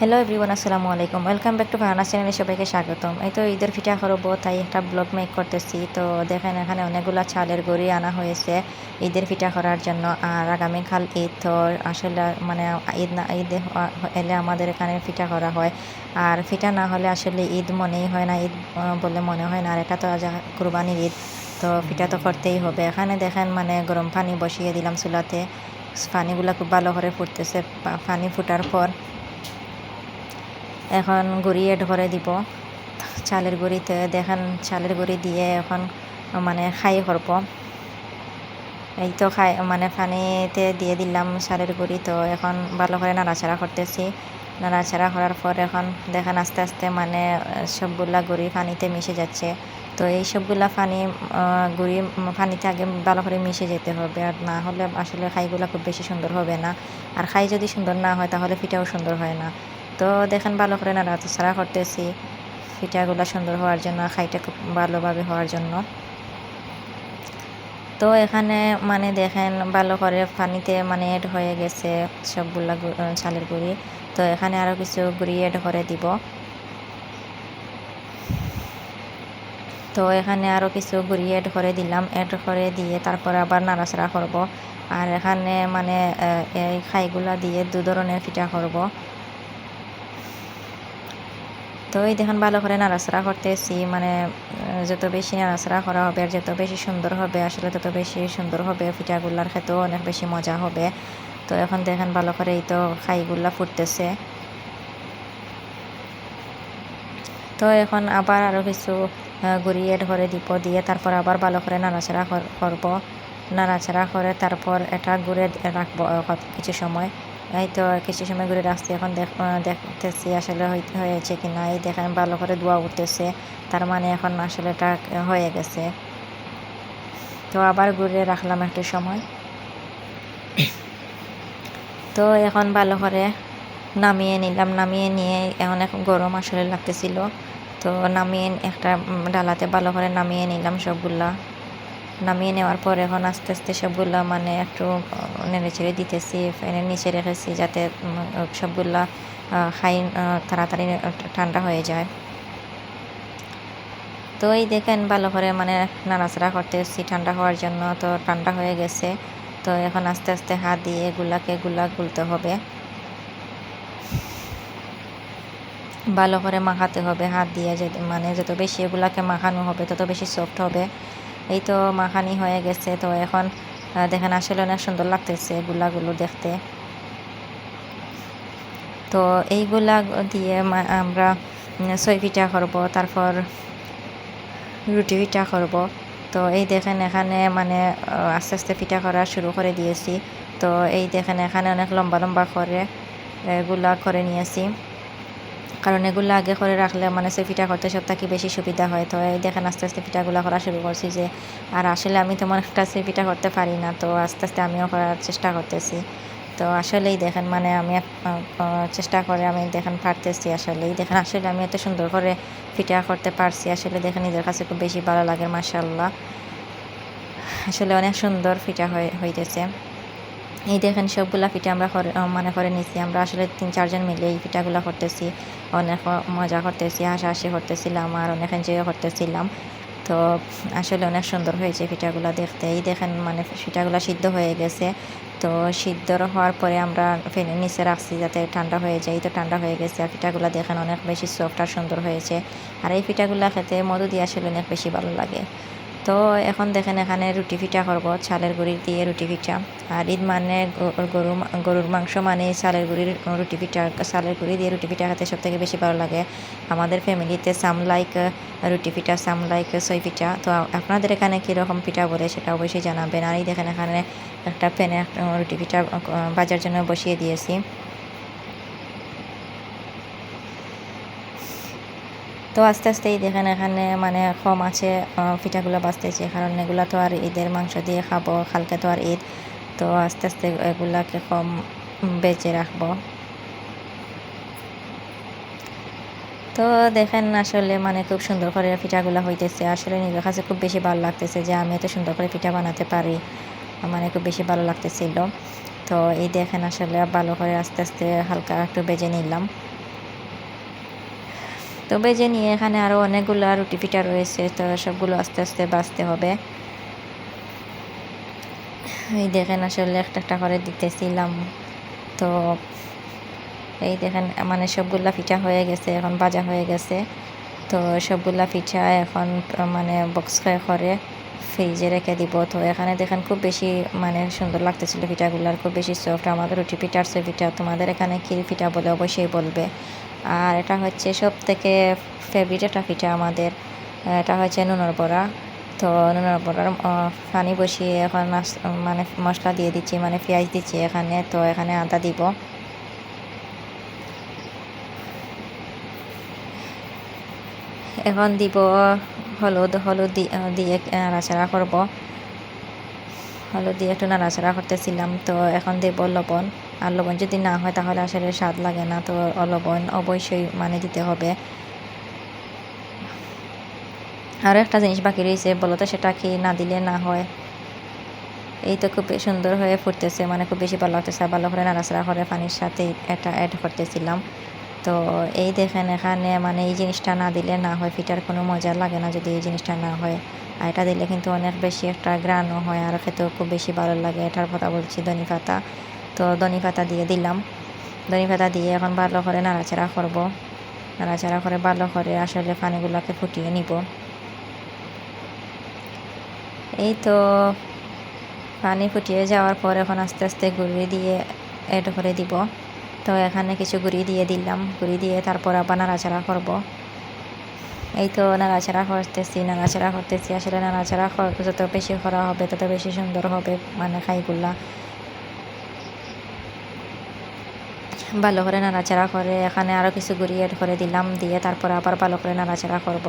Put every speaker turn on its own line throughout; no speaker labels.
Hello everyone আসসালামু আলাইকুম। Welcome back to ভারানা চ্যানেলে সবাইকে স্বাগতম। এই তো ঈদের ফিটা করব তাই একটা ব্লগ মেক করতেছি। তো দেখেন, এখানে অনেকগুলো চালের গড়ি আনা হয়েছে ঈদের পিঠা করার জন্য। আর আগামীকাল ঈদ, তো আসলে মানে ঈদ না, ঈদ এলে আমাদের এখানে পিঠা করা হয়। আর পিঠা না হলে আসলে ঈদ মনেই হয় না, ঈদ বলে মনে হয় না। আর এটা তো কুরবানির ঈদ, তো ফিটা তো করতেই হবে। এখানে দেখেন মানে গরম পানি বসিয়ে দিলাম চুলাতে। পানিগুলো খুব ভালো করে ফুটতেছে পানি ফুটার পর এখন গুঁড়ি এড দিব। চালের গুঁড়িতে দেখেন, চালের গুঁড়ি দিয়ে এখন মানে খাই করব। এই তো খাই মানে পানিতে দিয়ে দিলাম চালের গুঁড়ি। তো এখন ভালো করে নাড়াচাড়া করতেছি। নাড়াচাড়া করার পর এখন দেখেন আস্তে আস্তে মানে সবগুলা গুঁড়ি পানিতে মিশে যাচ্ছে। তো এই সবগুলা পানি গুঁড়ি পানিতে আগে ভালো করে মিশে যেতে হবে। আর না হলে আসলে খাইগুলো খুব বেশি সুন্দর হবে না। আর খাই যদি সুন্দর না হয় তাহলে পিঠাও সুন্দর হয় না। তো দেখেন ভালো করে নাড়াচাড়া করতেছি। পিঠাগুলো সুন্দর হওয়ার জন্য, খাইটা খুব ভালোভাবে হওয়ার জন্য। তো এখানে মানে দেখেন ভালো করে পানিতে মানে এড হয়ে গেছে সবগুলা চালের গুঁড়ি। তো এখানে আরও কিছু গুঁড়ি এড করে দিব। তো এখানে আরও কিছু গুঁড়ি এড করে দিলাম। এড করে দিয়ে তারপরে আবার নাড়াচাড়া করব। আর এখানে মানে এই খাইগুলা দিয়ে দু ধরনের পিঠা করব। তো এই দেখুন ভালো করে নাড়াচাড়া করতেছি। মানে যত বেশি নাড়াচাড়া করা হবে আর যত বেশি সুন্দর হবে আসলে তত বেশি সুন্দর হবে। পিঠাগুলার খেতেও অনেক বেশি মজা হবে। তো এখন দেখেন ভালো করে এই তো খাইগুলা ফুটতেছে। তো এখন আবার আরও কিছু আহ, ধরে দিব দিয়ে তারপর আবার ভালো করে নাড়াচাড়া কর- করব। নাড়াচাড়া করে তারপর এটা গুঁড়ে রাখব কিছু সময়। এই তো আর কিছু সময় ঘুরে রাখছি এখন দেখ দেখতেছি আসলে হয়েছে কি না এই দেখেন ভালো করে ধোয়া উঠতেছে তার মানে এখন আসলে এটা হয়ে গেছে। তো আবার ঘুরে রাখলাম একটু সময়। তো এখন ভালো করে নামিয়ে নিলাম। নামিয়ে নিয়ে অনেক গরম আসলে লাগতেছিল। তো নামিয়ে একটা ডালাতে ভালো করে নামিয়ে নিলাম সবগুলা। নামিয়ে নেওয়ার পর এখন আস্তে আস্তে সবগুলা মানে একটু নেড়ে ছেড়ে দিতেছি ফ্যানের নিচে রেখেছি যাতে সবগুলা খাই তাড়াতাড়ি ঠান্ডা হয়ে যায়। তো এই দেখেন ভালো করে মানে নাড়াচাড়া করতেছি ঠান্ডা হওয়ার জন্য। তো ঠান্ডা হয়ে গেছে। তো এখন আস্তে আস্তে হাত দিয়ে এগুলাকে গুলা গুলতে হবে। ভালো করে মাখাতে হবে হাত দিয়ে। মানে যত বেশি এগুলাকে মাখানো হবে, তত বেশি সফট হবে। এই তো মাখানি হয়ে গেছে, তো এখন দেখেন আসলে অনেক সুন্দর লাগতেছে গুলাগুলো দেখতে। তো এইগুলা দিয়ে আমরা সই পিঠা করব, তারপর রুটি পিঠা করব। তো এই দেখেন এখানে মানে আস্তে আস্তে পিঠা করা শুরু করে দিয়েছি। তো এই দেখেন এখানে অনেক লম্বা লম্বা করে এগুলা করে নিয়েছি। কারণ এগুলো আগে করে রাখলে মানে সে পিঠা করতে সব থেকে বেশি সুবিধা হয়। তো এই দেখেন আস্তে আস্তে পিঠাগুলো করা শুরু করছি যে, আর আসলে আমি তেমন একটা সে পিঠা করতে পারি না, তো আস্তে আস্তে আমিও করার চেষ্টা করতেছি। তো আসলেই দেখেন মানে আমি চেষ্টা করে আমি দেখেন পারতেছি আসলেই। দেখেন আসলে আমি এত সুন্দর করে ফিটা করতে পারছি, আসলে দেখেন নিজের কাছে খুব বেশি ভালো লাগে মাসাল্লাহ আসলে অনেক সুন্দর ফিটা হয়ে, হইতেছে। এই দেখেন সবগুলা পিঠা আমরা মানে করে নিছি। আমরা আসলে তিন, চারজন মিলে এই পিঠাগুলো করতেছি। অনেক মজা করতেছি, হাসাহাসি করতেছিলাম আর অনেক এনজয় করতেছিলাম। তো আসলে অনেক সুন্দর হয়েছে পিঠাগুলো দেখতে। এই দেখেন মানে পিঠাগুলো সিদ্ধ হয়ে গেছে। তো সিদ্ধ হওয়ার পরে আমরা ফ্যানের নিচে রাখছি যাতে ঠান্ডা হয়ে যায়। তো ঠান্ডা হয়ে গেছে আর পিঠাগুলো দেখেন অনেক বেশি সফট আর সুন্দর হয়েছে। আর এই পিঠাগুলো খেতে মধু দিয়ে আসলে অনেক বেশি ভালো লাগে। তো এখন দেখেন এখানে রুটি পিঠা করব, চালের গুড়ি দিয়ে রুটি পিঠা। আর ঈদ মানে গরু গরুর মাংস মানে চালের গুড়ির রুটি পিঠা, চালের গুড়ি দিয়ে রুটি পিঠা খেতে সব থেকে বেশি ভালো লাগে। আমাদের ফ্যামিলিতে সাম লাইক রুটি পিঠা, সাম লাইক সই পিঠা। তো আপনাদের এখানে কীরকম পিঠা বলে সেটা অবশ্যই জানাবেন। আর এই দেখেন এখানে একটা প্যানে রুটি পিঠা বাজার জন্য বসিয়ে দিয়েছি। তো আস্তে আস্তেই দেখেন এখানে মানে কম আছে পিঠাগুলো বাঁচতেছে। কারণ এগুলো তো আর ঈদের মাংস দিয়ে খাব, কালকে তো আর ঈদ। তো আস্তে আস্তে এগুলাকে কম বেঁচে রাখব। তো দেখেন আসলে মানে খুব সুন্দর করে পিঠাগুলো হইতেছে। আসলে নিজের কাছে খুব বেশি ভালো লাগতেছে যে আমি এত সুন্দর করে পিঠা বানাতে পারি। মানে খুব বেশি ভালো লাগতেছিল। তো এই দেখেন আসলে ভালো করে আস্তে আস্তে হালকা একটু বেজে নিলাম। তো বেজে নিয়ে এখানে আরও অনেকগুলো রুটি পিঠা রয়েছে, তো সবগুলো আস্তে আস্তে বাঁচতে হবে। এই দেখেন আসলে একটা একটা করে দিতেছিলাম। তো এই দেখেন মানে সবগুলা পিঠা হয়ে গেছে, এখন ভাজা হয়ে গেছে। তো সবগুলা পিঠা এখন মানে বক্স করে ফ্রিজে রেখে দিব। তো এখানে দেখেন খুব বেশি মানে সুন্দর লাগতেছিল পিঠাগুলো, আর খুব বেশি সফট আমাদের রুটি পিঠা সে পিঠা তোমাদের এখানে কী পিঠা বলে অবশ্যই বলবে। আর এটা হচ্ছে সব থেকে ফেভারিট পিঠা আমাদের। এটা হচ্ছে নুনর বড়া। তো নুনর বড়ার পানি বসিয়ে এখন মানে মশলা দিয়ে দিচ্ছি মানে পেঁয়াজ দিচ্ছি এখানে। তো এখানে আদা দিব। এখন দিব হলুদ। হলুদ দিয়ে নাড়াচাড়া করব। হলুদ দিয়ে একটু নাড়াচাড়া করতেছিলাম। তো এখন দেব লবণ। আর লবণ যদি না হয় তাহলে আসলে স্বাদ লাগে না, তো লবণ অবশ্যই মানে দিতে হবে। আরও একটা জিনিস বাকি রয়েছে, বলো তো সেটা কি না দিলে না হয়? এই তো খুব সুন্দর হয়ে ফুটতেছে মানে খুব বেশি ভালো লাগতেছে ভালো করে নাড়াচাড়া করে পানির সাথে এটা অ্যাড করতেছিলাম। তো এই দেখেন এখানে মানে এই জিনিসটা না দিলে না হয়, ফিটার কোনো মজা লাগে না যদি এই জিনিসটা না হয়। আর এটা দিলে কিন্তু অনেক বেশি একটা গ্রানও হয়, আর খেতেও খুব বেশি ভালো লাগে। এটার কথা বলছি ধনি পাতা তো ধনি পাতা দিয়ে দিলাম। ধনি পাতা দিয়ে এখন ভালো করে নাড়াচাড়া করব। নাড়াচাড়া করে ভালো করে আসলে পানিগুলোকে ফুটিয়ে নিব। এই তো পানি ফুটিয়ে যাওয়ার পর এখন আস্তে আস্তে গুড়ি দিয়ে এড করে দিব। তো এখানে কিছু গুঁড়ি দিয়ে দিলাম। গুঁড়ি দিয়ে তারপর আবার নাড়াচাড়া করব। এই তো নাড়াচাড়া করতেছি নাড়াচাড়া করতেছি। আসলে নাড়াচাড়া যত বেশি করা হবে, তত বেশি সুন্দর হবে মানে খাইগুলা। ভালো করে নাড়াচাড়া করে এখানে আরও কিছু গুঁড়ি এড করে দিলাম, দিয়ে তারপর আবার ভালো করে নাড়াচাড়া করব।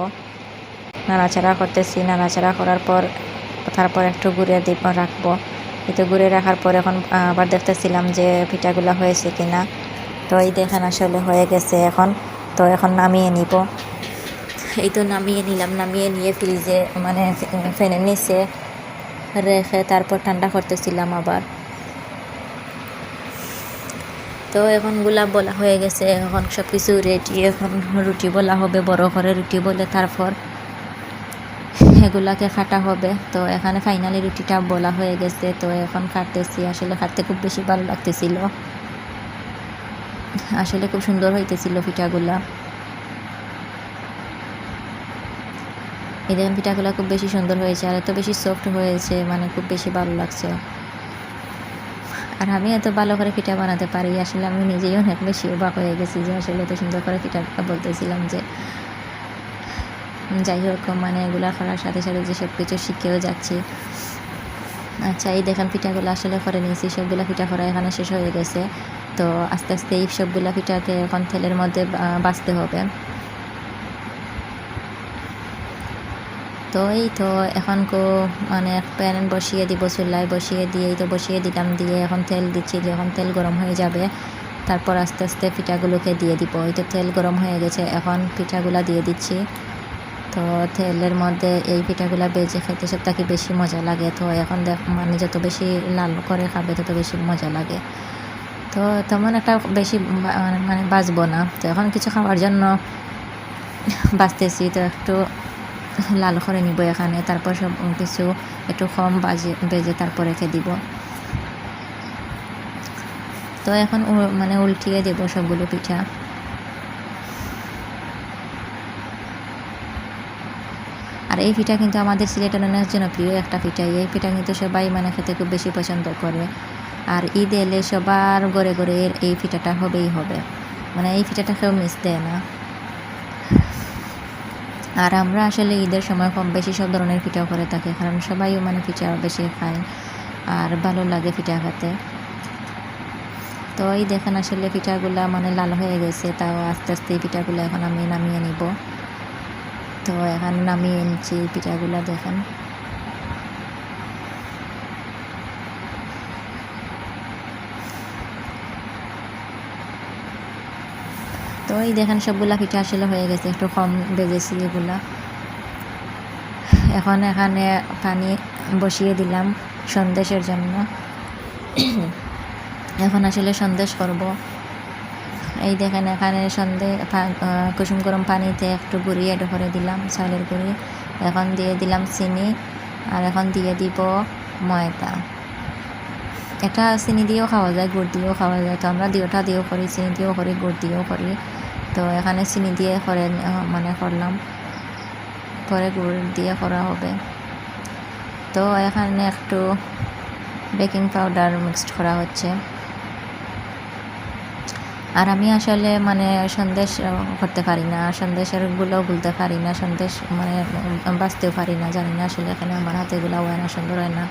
নাড়াচাড়া করতেছি, নাড়াচাড়া করার পর, তারপর একটু গুঁড়ে দিব রাখব। কিন্তু গুঁড়ে রাখার পর এখন আবার দেখতেছিলাম যে পিঠাগুলো হয়েছে কিনা। তো এই দেখেন আসলে হয়ে গেছে এখন। তো এখন নামিয়ে নিব। এই তো নামিয়ে নিলাম, নামিয়ে নিয়ে ফ্রিজে মানে ফ্যানের নিচে রেখে তারপর ঠান্ডা করতেছিলাম আবার। তো এখন গোলাপ বলা হয়ে গেছে, এখন সব কিছু রেডি এখন রুটি বলা হবে, বড় করে রুটি বলে তারপর এগুলাকে কাটা হবে। তো এখানে ফাইনালি রুটিটা বলা হয়ে গেছে, তো এখন কাটতেছি। আসলে কাটতে খুব বেশি ভালো লাগতেছিল। আসলে খুব সুন্দর হইতেছিল পিঠাগুলা। এই দেখেন পিঠাগুলো খুব বেশি সুন্দর হয়েছে, আর এত বেশি সফট হয়েছে মানে খুব বেশি ভালো লাগছে। আর আমি এত ভালো করে পিঠা বানাতে পারি, আসলে আমি নিজেই অনেক বেশি অবাক হয়ে গেছি যে আসলে এত সুন্দর করে পিঠা বলতেছিলাম যে, যাই হোক মানে এগুলো করার সাথে সাথে যে সব কিছু শিখেও যাচ্ছি। আচ্ছা এই দেখেন পিঠাগুলো আসলে করে নিয়েছি, সবগুলো পিঠা করা এখানে শেষ হয়ে গেছে। তো আস্তে আস্তে এই সবগুলো পিঠাকে এখন তেলের মধ্যে বাঁচতে হবে। তো এই তো এখন কো মানে প্যান বসিয়ে দিব চুলায় বসিয়ে দিয়ে তো বসিয়ে দিলাম দিয়ে এখন তেল দিচ্ছি যখন তেল গরম হয়ে যাবে। তারপর আস্তে আস্তে পিঠাগুলোকে দিয়ে দিব। এই তো তেল গরম হয়ে গেছে, এখন পিঠাগুলো দিয়ে দিচ্ছি। তো তেলের মধ্যে এই পিঠাগুলো বেজে খেতে সব থেকে বেশি মজা লাগে। তো এখন দেখ মানে যত বেশি লাল করে খাবে, তত বেশি মজা লাগে। তো তেমন একটা বেশি মানে বাঁচবো না। তো এখন কিছু খাওয়ার জন্য বাঁচতেছি তো একটু লাল করে নিব এখানে, তারপর সব কিছু একটু কম বাজে, বেজে তারপর রেখে দিব। তো এখন মানে উল্টিয়ে দেব সবগুলো পিঠা। আর এই পিঠা কিন্তু আমাদের সিলেটের অনেক জনপ্রিয় একটা পিঠা। এই পিঠা কিন্তু সবাই মানে খেতে খুব বেশি পছন্দ করে। আর ঈদ এলে সবার ঘরে ঘরে এই পিঠাটা হবেই হবে। মানে এই পিঠাটা কেউ মিস দেয় না। আর আমরা আসলে ঈদের সময় কম বেশি সব ধরনের পিঠা করে থাকি, কারণ সবাইও মানে পিঠা বেশি খায় আর ভালো লাগে পিঠা খেতে। তো এই দেখেন আসলে পিঠাগুলা মানে লাল হয়ে গেছে, তাও আস্তে আস্তে পিঠাগুলো এখন আমি নামিয়ে নিব। তো এখন নামিয়ে এনেছি পিঠাগুলা দেখেন। তো এই দেখেন সবগুলা পিঠা আসলে হয়ে গেছে, একটু কম বেজেছি এগুলা এখন এখানে পানি বসিয়ে দিলাম সন্দেশের জন্য। এখন আসলে সন্দেশ করব। এই দেখেন এখানে সন্ধে পা- কুসুম গরম পানিতে একটু গুঁড়ি এড করে দিলাম, চালের গুঁড়ি। এখন দিয়ে দিলাম চিনি, আর এখন দিয়ে দিব ময়দা। এটা চিনি দিয়েও খাওয়া যায়, গুড় দিয়েও খাওয়া যায়। তো আমরা দিওটা দিয়েও করি, চিনি দিয়েও করি, গুড় দিয়েও করি। তো এখানে চিনি দিয়ে করে মানে করলাম পরে গুড় দিয়ে করা হবে। তো এখানে একটু বেকিং পাউডার মিক্সড করা হচ্ছে। আর আমি আসলে মানে সন্দেশ করতে পারি না, সন্দেশেরগুলো গুলতে পারি না, সন্দেশ মানে বাঁচতেও পারি না, জানি না আসলে এখানে আমার হাতে এগুলো হয় না, সুন্দর হয় না।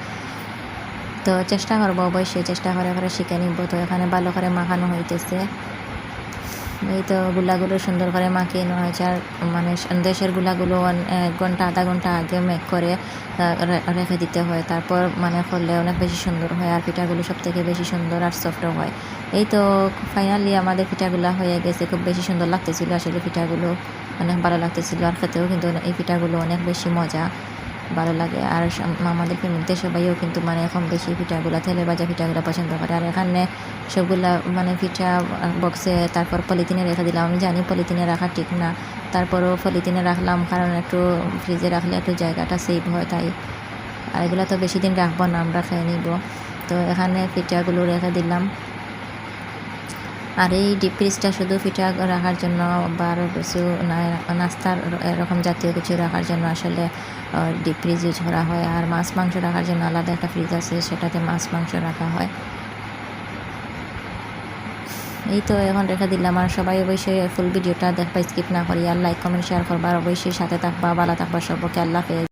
তো চেষ্টা করব অবশ্যই, চেষ্টা করে করে শিখে নিব। তো এখানে ভালো করে মাখানো হইতেছে। এই তো গুলাগুলো সুন্দর করে মাখিয়ে নেওয়া হয়েছে। আর মানে সন্দেশের গুলাগুলো এক ঘণ্টা, আধা ঘণ্টা আগে মেক করে রেখে দিতে হয়। তারপর মানে করলে অনেক বেশি সুন্দর হয় আর পিঠাগুলো সব থেকে বেশি সুন্দর আর সফটও হয়। এই তো ফাইনালি আমাদের পিঠাগুলো হয়ে গেছে। খুব বেশি সুন্দর লাগতেছিল আসলে পিঠাগুলো। অনেক ভালো লাগতেছিল আর খেতেও কিন্তু এই পিঠাগুলো অনেক বেশি মজা। ভালো লাগে। আর আমাদের ফ্যামিলিতে সবাইও কিন্তু মানে এখন বেশি পিঠাগুলো তেলে ভাজা পিঠাগুলো পছন্দ করে। আর এখানে সবগুলা মানে পিঠা বক্সে তারপর পলিথিনে রেখে দিলাম। আমি জানি পলিথিনে রাখা ঠিক না। তারপরও পলিথিনে রাখলাম কারণ একটু ফ্রিজে রাখলে একটু জায়গাটা সেভ হয় তাই। আর এগুলো তো বেশি দিন রাখব না, আমরা খেয়ে নিব। তো এখানে পিঠাগুলো রেখে দিলাম। আর এই ডিপ ফ্রিজটা শুধু পিঠা রাখার জন্য বা আরও কিছু নাস্তার এরকম জাতীয় কিছু রাখার জন্য আসলে ডিপ ফ্রিজ ইউজ করা হয়। আর মাছ, মাংস রাখার জন্য আলাদা একটা ফ্রিজ আছে, সেটাতে মাছ, মাংস রাখা হয়। এই তো এখন রেখে দিলাম। আর সবাই অবশ্যই ফুল ভিডিওটা দেখবা স্কিপ না করি আর লাইক কমেন্ট শেয়ার করবা। আর অবশ্যই সাথে থাকবা, ভালো থাকবা সবকে আল্লাহ হাফেজ।